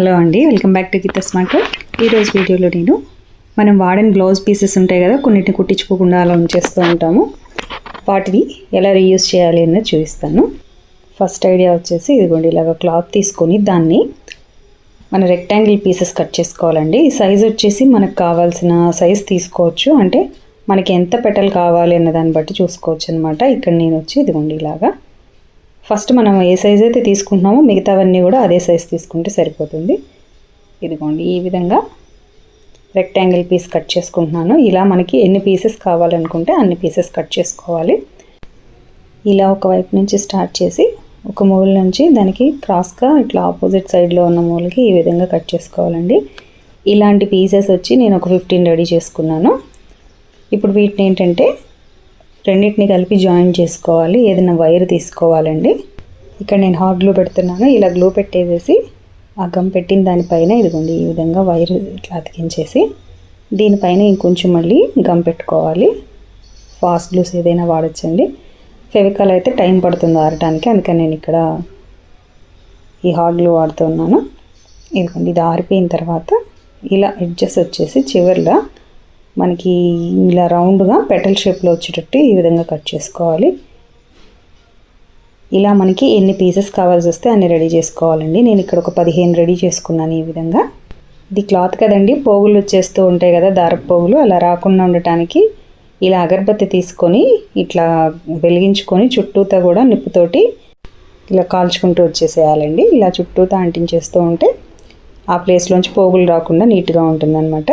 Hello అండి welcome back to Geetha smart ఈరోజు వీడియోలో నేను మనం వాడిన బ్లౌజ్ పీసెస్ ఉంటాయి కదా కొన్నిటిని కుట్టించుకోకుండా అలా ఉంచేస్తూ ఉంటాము. వాటిని ఎలా రీయూజ్ చేయాలి అన్నది చూపిస్తాను. ఫస్ట్ ఐడియా వచ్చేసి ఇదిగోండి ఇలాగ క్లాత్ తీసుకొని దాన్ని మన రెక్టాంగిల్ పీసెస్ కట్ చేసుకోవాలండి. ఈ సైజ్ వచ్చేసి మనకు కావాల్సిన సైజ్ తీసుకోవచ్చు. అంటే మనకి ఎంత పెటల్ కావాలి అన్న దాన్ని బట్టి చూసుకోవచ్చు అనమాట ఇక్కడ నేను వచ్చి ఇదిగోండి ఇలాగా ఫస్ట్ మనం ఏ సైజ్ అయితే తీసుకుంటున్నామో మిగతావన్నీ కూడా అదే సైజ్ తీసుకుంటే సరిపోతుంది. ఇదిగోండి ఈ విధంగా రెక్టాంగిల్ పీస్ కట్ చేసుకుంటున్నాను. ఇలా మనకి ఎన్ని పీసెస్ కావాలనుకుంటే అన్ని పీసెస్ కట్ చేసుకోవాలి. ఇలా ఒక వైపు నుంచి స్టార్ట్ చేసి ఒక మూల నుంచి దానికి క్రాస్గా ఇట్లా ఆపోజిట్ సైడ్లో ఉన్న మూలకి ఈ విధంగా కట్ చేసుకోవాలండి. ఇలాంటి పీసెస్ వచ్చి నేను ఒక ఫిఫ్టీన్ రెడీ చేసుకున్నాను. ఇప్పుడు వీటిని ఏంటంటే రెండింటిని కలిపి జాయిన్ చేసుకోవాలి. ఏదైనా వైర్ తీసుకోవాలండి. ఇక్కడ నేను హాట్ గ్లూ పెడుతున్నాను. ఇలా గ్లూ పెట్టేసేసి ఆ గమ్ పెట్టిన దానిపైన ఇదిగోండి ఈ విధంగా వైర్ ఇట్లా అతికించేసి దీనిపైన ఇంకొంచెం మళ్ళీ గమ్ పెట్టుకోవాలి. ఫాస్ట్ గ్లూస్ ఏదైనా వాడచ్చండి. ఫెవికాల్ అయితే టైం పడుతుంది ఆరటానికి. అందుకని నేను ఇక్కడ ఈ హాట్ గ్లూ వాడుతున్నాను ఇదిగోండి ఇది ఆరిపోయిన తర్వాత ఇలా ఎడ్జెస్ వచ్చేసి చివర్లో మనకి ఇలా రౌండ్గా పెటల్ షేప్లో వచ్చేటట్టు ఈ విధంగా కట్ చేసుకోవాలి. ఇలా మనకి ఎన్ని పీసెస్ కావాల్సి వస్తే అన్ని రెడీ చేసుకోవాలండి. నేను ఇక్కడ ఒక పదిహేను రెడీ చేసుకున్నాను ఈ విధంగా. ఇది క్లాత్ కదండి పోగులు వచ్చేస్తూ ఉంటాయి కదా దారపు పోగులు. అలా రాకుండా ఉండటానికి ఇలా అగరబత్తి తీసుకొని ఇట్లా వెలిగించుకొని చుట్టూతా కూడా నిప్పుతోటి ఇలా కాల్చుకుంటూ వచ్చేసేయాలండి. ఇలా చుట్టూతా అంటించేస్తూ ఉంటే ఆ ప్లేస్లోంచి పోగులు రాకుండా నీట్గా ఉంటుందన్నమాట.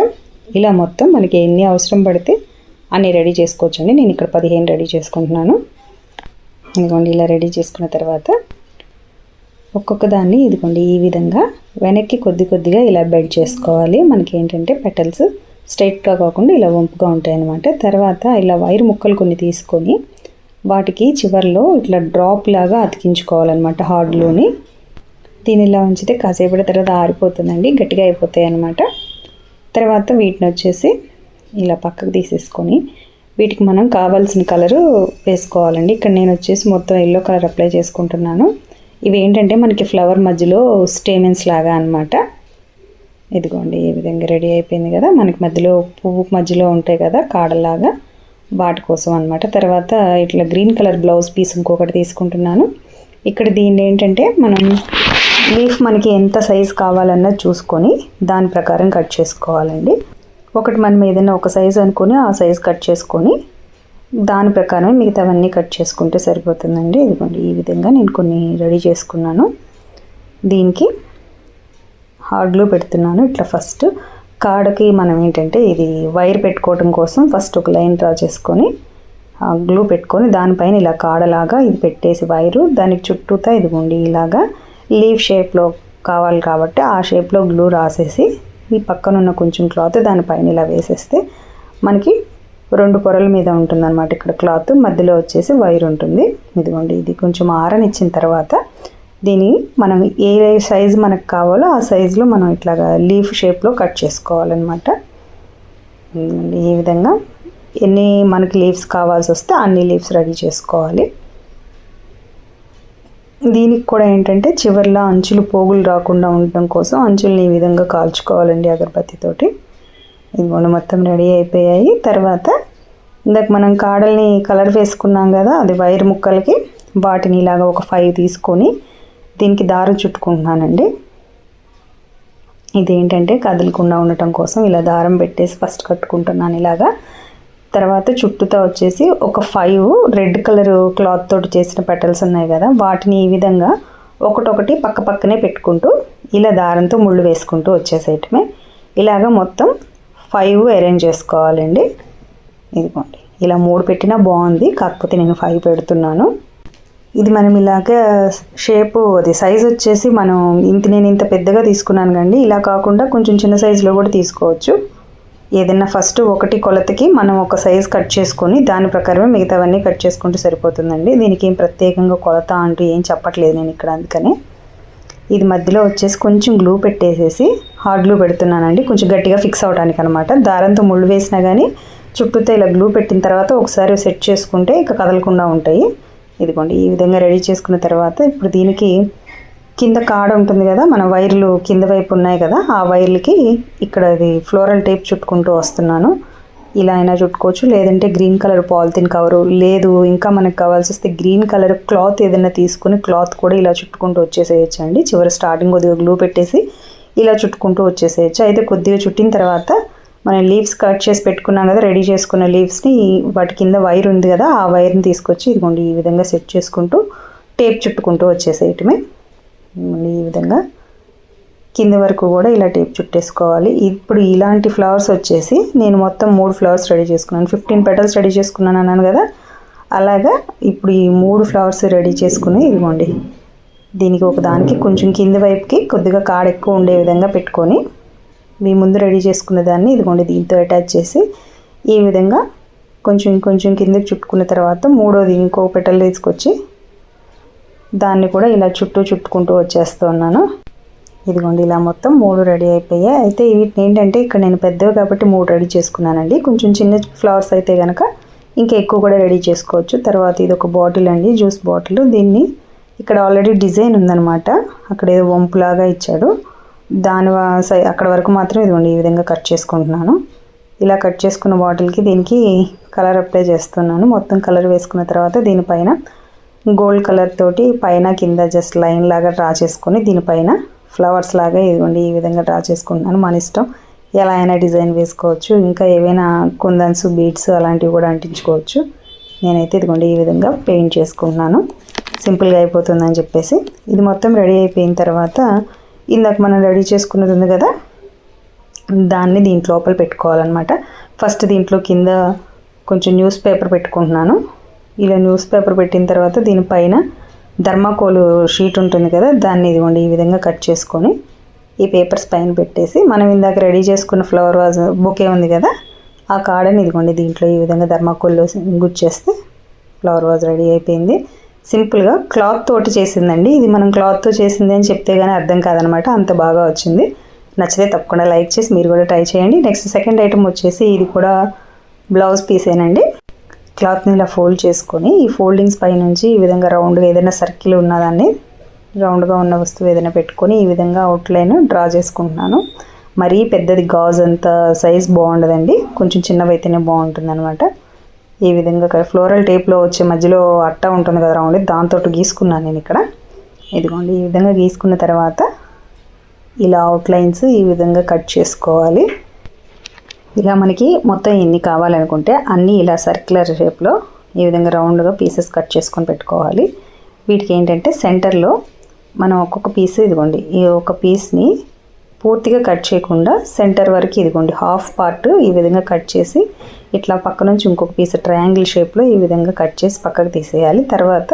ఇలా మొత్తం మనకి ఎన్ని అవసరం పడితే అన్ని రెడీ చేసుకోవచ్చండి. నేను ఇక్కడ పదిహేను రెడీ చేసుకుంటున్నాను. ఇదిగోండి ఇలా రెడీ చేసుకున్న తర్వాత ఒక్కొక్క దాన్ని ఇదిగోండి ఈ విధంగా వెనక్కి కొద్ది కొద్దిగా ఇలా బెడ్ చేసుకోవాలి. మనకి ఏంటంటే పెటల్స్ స్ట్రైట్గా కాకుండా ఇలా వంపుగా ఉంటాయి అన్నమాట తర్వాత ఇలా వైర్ ముక్కలు కొన్ని తీసుకొని వాటికి చివర్లో ఇట్లా డ్రాప్ లాగా అతికించుకోవాలన్నమాట హార్డ్లోని. దీని ఇలా ఉంచితే కాసేపటి తర్వాత ఆరిపోతుందండి గట్టిగా అయిపోతాయి అన్నమాట తర్వాత వీటిని వచ్చేసి ఇలా పక్కకు తీసేసుకొని వీటికి మనం కావాల్సిన కలరు వేసుకోవాలండి. ఇక్కడ నేను వచ్చేసి మొత్తం ఎల్లో కలర్ అప్లై చేసుకుంటున్నాను. ఇవి ఏంటంటే మనకి ఫ్లవర్ మధ్యలో స్టేమెన్స్ లాగా అనమాట ఇదిగోండి ఈ విధంగా రెడీ అయిపోయింది కదా. మనకి మధ్యలో పువ్వు మధ్యలో ఉంటాయి కదా కాడలాగా. వాటి కోసం అనమాట తర్వాత ఇట్లా గ్రీన్ కలర్ బ్లౌజ్ పీస్ ఇంకొకటి తీసుకుంటున్నాను. ఇక్కడ దీన్ని ఏంటంటే మనం లీఫ్ మనకి ఎంత సైజ్ కావాలన్నా చూసుకొని దాని ప్రకారం కట్ చేసుకోవాలండి. ఒకటి మనం ఏదైనా ఒక సైజు అనుకొని ఆ సైజు కట్ చేసుకొని దాని ప్రకారమే మిగతావన్నీ కట్ చేసుకుంటే సరిపోతుందండి. ఇదిగోండి ఈ విధంగా నేను కొన్ని రెడీ చేసుకున్నాను. దీనికి హార్డ్లో పెడుతున్నాను ఇట్లా ఫస్ట్. కాడకి మనం ఏంటంటే ఇది వైర్ పెట్టుకోవడం కోసం ఫస్ట్ ఒక లైన్ డ్రా చేసుకొని గ్లూ పెట్టుకొని దానిపైన ఇలా కాడలాగా ఇది పెట్టేసి వైరు దానికి చుట్టూతా ఇదిగోండి ఇలాగా లీవ్ షేప్లో కావాలి కాబట్టి ఆ షేప్లో గ్లూ రాసేసి ఈ పక్కనున్న కొంచెం క్లాత్ దానిపైన ఇలా వేసేస్తే మనకి రెండు పొరల మీద ఉంటుందన్నమాట ఇక్కడ క్లాత్. మధ్యలో వచ్చేసి వైర్ ఉంటుంది. ఇదిగోండి ఇది కొంచెం ఆరనిచ్చిన తర్వాత దీన్ని మనం ఏ సైజు మనకు కావాలో ఆ సైజులో మనం ఇట్లాగా లీఫ్ షేప్లో కట్ చేసుకోవాలన్నమాట. ఈ విధంగా ఎన్ని మనకి లీవ్స్ కావాల్సి వస్తే అన్ని లీవ్స్ రెడీ చేసుకోవాలి. దీనికి కూడా ఏంటంటే చివర్లో అంచులు పోగులు రాకుండా ఉండటం కోసం అంచుల్ని ఈ విధంగా కాల్చుకోవాలండి అగరబత్తితోటి. ఇదిగోండి మొత్తం రెడీ అయిపోయాయి. తర్వాత ఇందాక మనం కాడల్ని కలర్ వేసుకున్నాం కదా అది వైర్ ముక్కలకి వాటిని ఇలాగ ఒక ఫైవ్ తీసుకొని దీనికి దారం చుట్టుకుంటున్నానండి. ఇదేంటంటే కదలకుండా ఉండటం కోసం ఇలా దారం పెట్టేసి ఫస్ట్ కట్టుకుంటున్నాను ఇలాగా. తర్వాత చుట్టూతో వచ్చేసి ఒక ఫైవ్ రెడ్ కలర్ క్లాత్ తోటి చేసిన పెటల్స్ ఉన్నాయి కదా వాటిని ఈ విధంగా ఒకటొకటి పక్క పక్కనే పెట్టుకుంటూ ఇలా దారంతో ముళ్ళు వేసుకుంటూ వచ్చేసేయటమే. ఇలాగ మొత్తం ఫైవ్ అరేంజ్ చేసుకోవాలండి. ఇదిగోండి ఇలా మూడు పెట్టినా బాగుంది కాకపోతే నేను ఫైవ్ పెడుతున్నాను. ఇది మనం ఇలాగ షేపు అది సైజ్ వచ్చేసి మనం ఇంత నేను ఇంత పెద్దగా తీసుకున్నాను కండి ఇలా కాకుండా కొంచెం చిన్న సైజులో కూడా తీసుకోవచ్చు. ఏదైనా ఫస్ట్ ఒకటి కొలతకి మనం ఒక సైజ్ కట్ చేసుకొని దాని ప్రకారమే మిగతావన్నీ కట్ చేసుకుంటే సరిపోతుందండి. దీనికి ఏం ప్రత్యేకంగా కొలత అంటూ ఏం చెప్పట్లేదు నేను ఇక్కడ అందుకని. ఇది మధ్యలో వచ్చేసి కొంచెం గ్లూ పెట్టేసేసి హార్డ్ గ్లూ పెడుతున్నానండి. కొంచెం గట్టిగా ఫిక్స్ అవడానికి అనమాట దారంతో ముళ్ళు వేసినా కానీ చుట్టూతో ఇలా గ్లూ పెట్టిన తర్వాత ఒకసారి సెట్ చేసుకుంటే ఇక కదలకుండా ఉంటాయి. ఇదిగోండి ఈ విధంగా రెడీ చేసుకున్న తర్వాత ఇప్పుడు దీనికి కింద కాడ ఉంటుంది కదా మన వైర్లు కింద వైపు ఉన్నాయి కదా ఆ వైర్లకి ఇక్కడ అది ఫ్లోరల్ టేప్ చుట్టుకుంటూ వస్తున్నాను. ఇలా అయినా చుట్టుకోవచ్చు లేదంటే గ్రీన్ కలర్ పాలిథిన్ కవరు లేదు ఇంకా మనకు కావాల్సి వస్తే గ్రీన్ కలర్ క్లాత్ ఏదైనా తీసుకుని క్లాత్ కూడా ఇలా చుట్టుకుంటూ వచ్చేసేయచ్చు అండి చివరి స్టార్టింగ్ కొద్దిగా గ్లూ పెట్టేసి ఇలా చుట్టుకుంటూ వచ్చేసేయచ్చు. అయితే కొద్దిగా చుట్టిన తర్వాత మనం లీవ్స్ కట్ చేసి పెట్టుకున్నాం కదా రెడీ చేసుకున్న లీవ్స్ని వాటి కింద వైర్ ఉంది కదా ఆ వైర్ని తీసుకొచ్చి ఇదిగోండి ఈ విధంగా సెట్ చేసుకుంటూ టేప్ చుట్టుకుంటూ వచ్చేసేయటమే. ఈ విధంగా కింద వరకు కూడా ఇలా టేప్ చుట్టేసుకోవాలి. ఇప్పుడు ఇలాంటి ఫ్లవర్స్ వచ్చేసి నేను మొత్తం మూడు ఫ్లవర్స్ రెడీ చేసుకున్నాను. ఫిఫ్టీన్ పెటల్స్ రెడీ చేసుకున్నాను అన్నాను కదా. అలాగా ఇప్పుడు ఈ మూడు ఫ్లవర్స్ రెడీ చేసుకుని ఇదిగోండి. దీనికి ఒక దానికి కొంచెం కింద వైపుకి కొద్దిగా కాడ ఎక్కువ ఉండే విధంగా పెట్టుకొని మీ ముందు రెడీ చేసుకున్న దాన్ని ఇదిగోండి దీంతో అటాచ్ చేసి ఈ విధంగా కొంచెం కొంచెం కిందకి చుట్టుకున్న తర్వాత మూడోది ఇంకో పెటల్ తీసుకొచ్చి దాన్ని కూడా ఇలా చుట్టూ చుట్టుకుంటూ వచ్చేస్తున్నాను ఇదిగోండి ఇలా మొత్తం మూడు రెడీ అయిపోయాయి. అయితే వీటిని ఏంటంటే ఇక్కడ నేను పెద్దవి కాబట్టి మూడు రెడీ చేసుకున్నానండి. కొంచెం చిన్న ఫ్లవర్స్ అయితే కనుక ఇంకా ఎక్కువ కూడా రెడీ చేసుకోవచ్చు. తర్వాత ఇది ఒక బాటిల్ అండి జ్యూస్ బాటిల్. దీన్ని ఇక్కడ ఆల్రెడీ డిజైన్ ఉందనమాట అక్కడ ఏదో వంపులాగా ఇచ్చాడు. దాని సై అక్కడ వరకు మాత్రం ఇదిగోండి ఈ విధంగా కట్ చేసుకుంటున్నాను. ఇలా కట్ చేసుకున్న బాటిల్కి దీనికి కలర్ అప్లై చేస్తున్నాను. మొత్తం కలర్ వేసుకున్న తర్వాత దీనిపైన గోల్డ్ కలర్ తోటి పైన కింద జస్ట్ లైన్ లాగా డ్రా చేసుకొని దీనిపైన ఫ్లవర్స్ లాగా ఇదిగోండి ఈ విధంగా డ్రా చేసుకుంటున్నాను మన ఇష్టం. ఎలా అయినా డిజైన్ వేసుకోవచ్చు. ఇంకా ఏవైనా కుందన్స్ బీడ్స్ అలాంటివి కూడా అంటించుకోవచ్చు. నేనైతే ఇదిగోండి ఈ విధంగా పెయింట్ చేసుకుంటున్నాను. సింపుల్గా అయిపోతుందని చెప్పేసి. ఇది మొత్తం రెడీ అయిపోయిన తర్వాత ఇందాక మనం రెడీ చేసుకున్నది ఉంది కదా దాన్ని దీంట్లో లోపల పెట్టుకోవాలన్నమాట. ఫస్ట్ దీంట్లో కింద కొంచెం న్యూస్ పేపర్ పెట్టుకుంటున్నాను. ఇలా న్యూస్ పేపర్ పెట్టిన తర్వాత దీనిపైన ధర్మాకోలు షీట్ ఉంటుంది కదా దాన్ని ఇదిగోండి ఈ విధంగా కట్ చేసుకొని ఈ పేపర్స్ పైన పెట్టేసి మనం ఇందాక రెడీ చేసుకున్న ఫ్లవర్ వాజ్ బొకే ఉంది కదా ఆ కాడని ఇదిగోండి దీంట్లో ఈ విధంగా ధర్మాకోల్లో గుచ్చేస్తే ఫ్లవర్ వాజ్ రెడీ అయిపోయింది. సింపుల్గా క్లాత్ తోటి చేసిందండి. ఇది మనం క్లాత్తో చేసింది అని చెప్తే కానీ అర్థం కాదనమాట అంత బాగా వచ్చింది. నచ్చితే తప్పకుండా లైక్ చేసి మీరు కూడా ట్రై చేయండి. నెక్స్ట్ సెకండ్ ఐటమ్ వచ్చేసి ఇది కూడా బ్లౌజ్ పీసేనండి. క్లాత్ని ఇలా ఫోల్డ్ చేసుకొని ఈ ఫోల్డింగ్స్ పై నుంచి ఈ విధంగా రౌండ్గా ఏదైనా సర్కిల్ ఉన్నదాన్ని రౌండ్గా ఉన్న వస్తువు ఏదైనా పెట్టుకొని ఈ విధంగా అవుట్లైన్ డ్రా చేసుకుంటున్నాను. మరీ పెద్దది గాజ్ అంత సైజ్ బాగుండదండి. కొంచెం చిన్నవైతేనే బాగుంటుంది అనమాట ఈ విధంగా ఫ్లోరల్ టేప్లో వచ్చే మధ్యలో అట్ట ఉంటుంది కదా రౌండ్ దాంతో గీసుకున్నాను నేను ఇక్కడ. ఇదిగోండి ఈ విధంగా గీసుకున్న తర్వాత ఇలా అవుట్లైన్స్ ఈ విధంగా కట్ చేసుకోవాలి. ఇలా మనకి మొత్తం ఎన్ని కావాలనుకుంటే అన్నీ ఇలా సర్క్యులర్ షేప్లో ఈ విధంగా రౌండ్గా పీసెస్ కట్ చేసుకొని పెట్టుకోవాలి. వీటికి ఏంటంటే సెంటర్లో మనం ఒక్కొక్క పీస్ ఇదిగోండి ఈ ఒక పీస్ని పూర్తిగా కట్ చేయకుండా సెంటర్ వరకు ఇదిగోండి హాఫ్ పార్ట్ ఈ విధంగా కట్ చేసి ఇట్లా పక్క నుంచి ఇంకొక పీస్ ట్రయాంగిల్ షేప్లో ఈ విధంగా కట్ చేసి పక్కకు తీసేయాలి. తర్వాత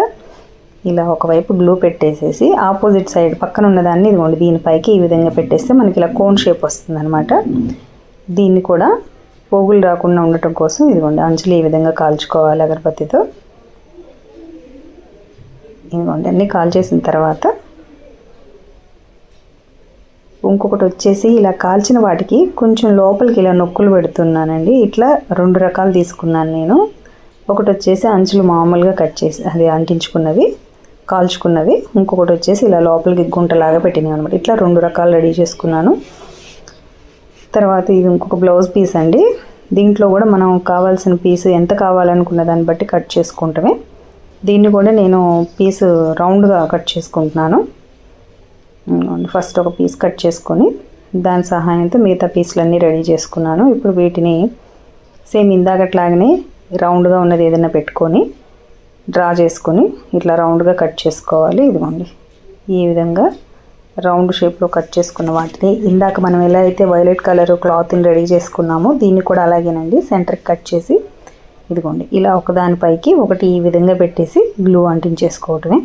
ఇలా ఒకవైపు గ్లూ పెట్టేసేసి ఆపోజిట్ సైడ్ పక్కన ఉన్నదాన్ని ఇదిగోండి దీనిపైకి ఈ విధంగా పెట్టేస్తే మనకి ఇలా కోన్ షేప్ వస్తుంది అనమాట దీన్ని కూడా పోగులు రాకుండా ఉండటం కోసం ఇదిగోండి అంచులు ఈ విధంగా కాల్చుకోవాలి అగరబత్తితో. ఇదిగోండి అన్నీ కాల్చేసిన తర్వాత ఇంకొకటి వచ్చేసి ఇలా కాల్చిన వాటికి కొంచెం లోపలికి ఇలా నొక్కులు పెడుతున్నానండి. ఇట్లా రెండు రకాలు తీసుకున్నాను నేను. ఒకటి వచ్చేసి అంచులు మామూలుగా కట్ చేసి అది అంటించుకున్నవి కాల్చుకున్నవి. ఇంకొకటి వచ్చేసి ఇలా లోపలికి గుంటలాగా పెట్టినాయి అనమాట ఇట్లా రెండు రకాలు రెడీ చేసుకున్నాను. తర్వాత ఇది ఇంకొక బ్లౌజ్ పీస్ అండి. దీంట్లో కూడా మనం కావాల్సిన పీస్ ఎంత కావాలనుకున్న దాన్ని బట్టి కట్ చేసుకుంటామే. దీన్ని కూడా నేను పీసు రౌండ్గా కట్ చేసుకుంటున్నాను. ఫస్ట్ ఒక పీస్ కట్ చేసుకొని దాని సహాయంతో మిగతా పీసులన్నీ రెడీ చేసుకున్నాను. ఇప్పుడు వీటిని సేమ్ ఇందాకట్లాగానే రౌండ్గా ఉన్నది ఏదైనా పెట్టుకొని డ్రా చేసుకొని ఇట్లా రౌండ్గా కట్ చేసుకోవాలి. ఇదిగోండి ఈ విధంగా రౌండ్ షేప్లో కట్ చేసుకున్న వాటిని. ఇందాక మనం ఎలా అయితే వైలెట్ కలర్ క్లాత్ని రెడీ చేసుకున్నామో దీన్ని కూడా అలాగేనండి సెంటర్కి కట్ చేసి ఇదిగోండి ఇలా ఒకదానిపైకి ఒకటి ఈ విధంగా పెట్టేసి గ్లూ అంటించేసుకోవటమే.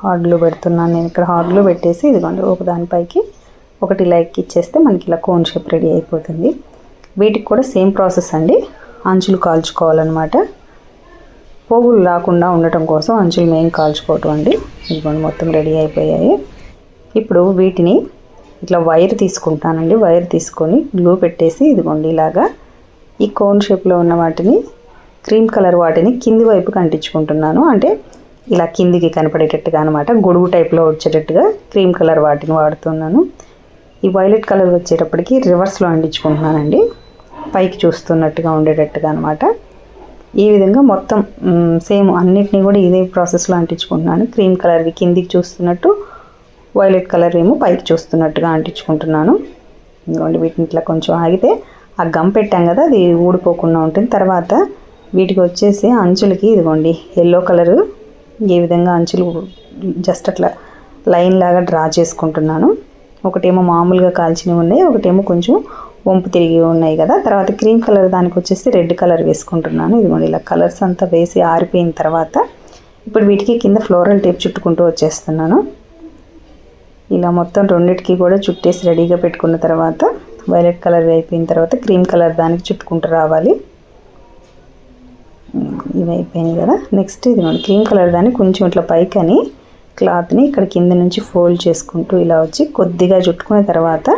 హార్డ్ పెడుతున్నాను నేను ఇక్కడ. హార్డ్లు పెట్టేసి ఇదిగోండి ఒకదానిపైకి ఒకటి లైక్ ఇచ్చేస్తే మనకి ఇలా కోన్ షేప్ రెడీ అయిపోతుంది. వీటికి కూడా సేమ్ ప్రాసెస్ అండి. అంచులు కాల్చుకోవాలన్నమాట. పోగులు రాకుండా ఉండటం కోసం అంచులు మేము కాల్చుకోవటం అండి. ఇదిగోండి మొత్తం రెడీ అయిపోయాయి. ఇప్పుడు వీటిని ఇట్లా వైర్ తీసుకుంటానండి. వైర్ తీసుకొని గ్లూ పెట్టేసి ఇదిగోండి ఇలాగా ఈ కోన్ షేప్లో ఉన్న వాటిని క్రీమ్ కలర్ వాటిని కింది వైపుకి అంటించుకుంటున్నాను. అంటే ఇలా కిందికి కనపడేటట్టుగా అనమాట గొడుగు టైప్లో వచ్చేటట్టుగా క్రీమ్ కలర్ వాటిని వాడుతున్నాను. ఈ వైలెట్ కలర్ వచ్చేటప్పటికి రివర్స్లో అంటించుకుంటున్నానండి. పైకి చూస్తున్నట్టుగా ఉండేటట్టుగా అనమాట ఈ విధంగా మొత్తం సేమ్ అన్నిటినీ కూడా ఇదే ప్రాసెస్లో అంటించుకుంటున్నాను. క్రీమ్ కలర్వి కిందికి చూస్తున్నట్టు వైలెట్ కలర్ ఏమో పైకి చూస్తున్నట్టుగా అంటించుకుంటున్నాను. ఇదిగోండి వీటిని ఇట్లా కొంచెం ఆగితే ఆ గమ్ పెట్టాం కదా అది ఊడిపోకుండా ఉంటుంది. తర్వాత వీటికి వచ్చేసి అంచులకి ఇదిగోండి ఎల్లో కలరు ఈ విధంగా అంచులు జస్ట్ అట్లా లైన్ లాగా డ్రా చేసుకుంటున్నాను. ఒకటేమో మామూలుగా కాల్చినవి ఉన్నాయి ఒకటేమో కొంచెం వంపు తిరిగి ఉన్నాయి కదా తర్వాత క్రీమ్ కలర్ దానికి వచ్చేసి రెడ్ కలర్ వేసుకుంటున్నాను. ఇదిగోండి ఇలా కలర్స్ అంతా వేసి ఆరిపోయిన తర్వాత ఇప్పుడు వీటికి కింద ఫ్లోరల్ టేప్ చుట్టుకుంటూ వచ్చేస్తున్నాను. ఇలా మొత్తం రెండింటికి కూడా చుట్టేసి రెడీగా పెట్టుకున్న తర్వాత వైలెట్ కలర్ అయిపోయిన తర్వాత క్రీమ్ కలర్ దానికి చుట్టుకుంటూ రావాలి. ఇవి అయిపోయినాయి కదా. నెక్స్ట్ ఇది క్రీమ్ కలర్ దాన్ని కొంచెం ఇట్లా పైకని క్లాత్ని ఇక్కడ కింద నుంచి ఫోల్డ్ చేసుకుంటూ ఇలా వచ్చి కొద్దిగా చుట్టుకున్న తర్వాత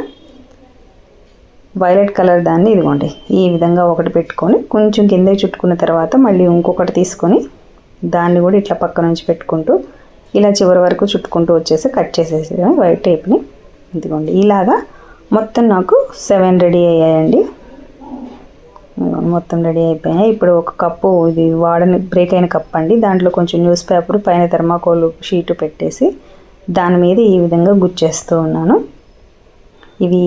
వైలెట్ కలర్ దాన్ని ఇదిగోండి. ఈ విధంగా ఒకటి పెట్టుకొని కొంచెం కిందకి చుట్టుకున్న తర్వాత మళ్ళీ ఇంకొకటి తీసుకొని దాన్ని కూడా ఇట్లా పక్క నుంచి పెట్టుకుంటూ ఇలా చివరి వరకు చుట్టుకుంటూ వచ్చేసి కట్ చేసేసి వైట్ టేప్ని. ఇదిగోండి. ఇలాగా మొత్తం నాకు సెవెన్ రెడీ అయ్యాయండి. మొత్తం రెడీ అయిపోయాయి ఇప్పుడు ఒక కప్పు ఇది వాడని బ్రేక్ అయిన కప్ అండి. దాంట్లో కొంచెం న్యూస్ పేపర్ పైన థర్మాకోల్ షీటు పెట్టేసి దాని మీద ఈ విధంగా గుచ్చేస్తూ ఉన్నాను. ఇవి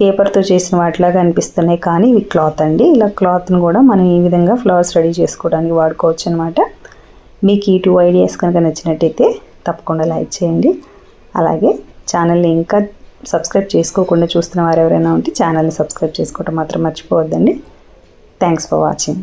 పేపర్తో చేసిన వాటిలాగా అనిపిస్తున్నాయి. కానీ ఇవి క్లాత్ అండి. ఇలా క్లాత్ని కూడా మనం ఈ విధంగా ఫ్లవర్స్ రెడీ చేసుకోవడానికి వాడుకోవచ్చు అనమాట మీకు ఈ టూ ఐడియాస్ కనుక నచ్చినట్టయితే తప్పకుండా లైక్ చేయండి. అలాగే ఛానల్ని ఇంకా సబ్స్క్రైబ్ చేసుకోకుండా చూస్తున్న వారు ఎవరైనా ఉంటే ఛానల్ని సబ్స్క్రైబ్ చేసుకోవటం మాత్రం మర్చిపోవద్దండి. Thanks for watching.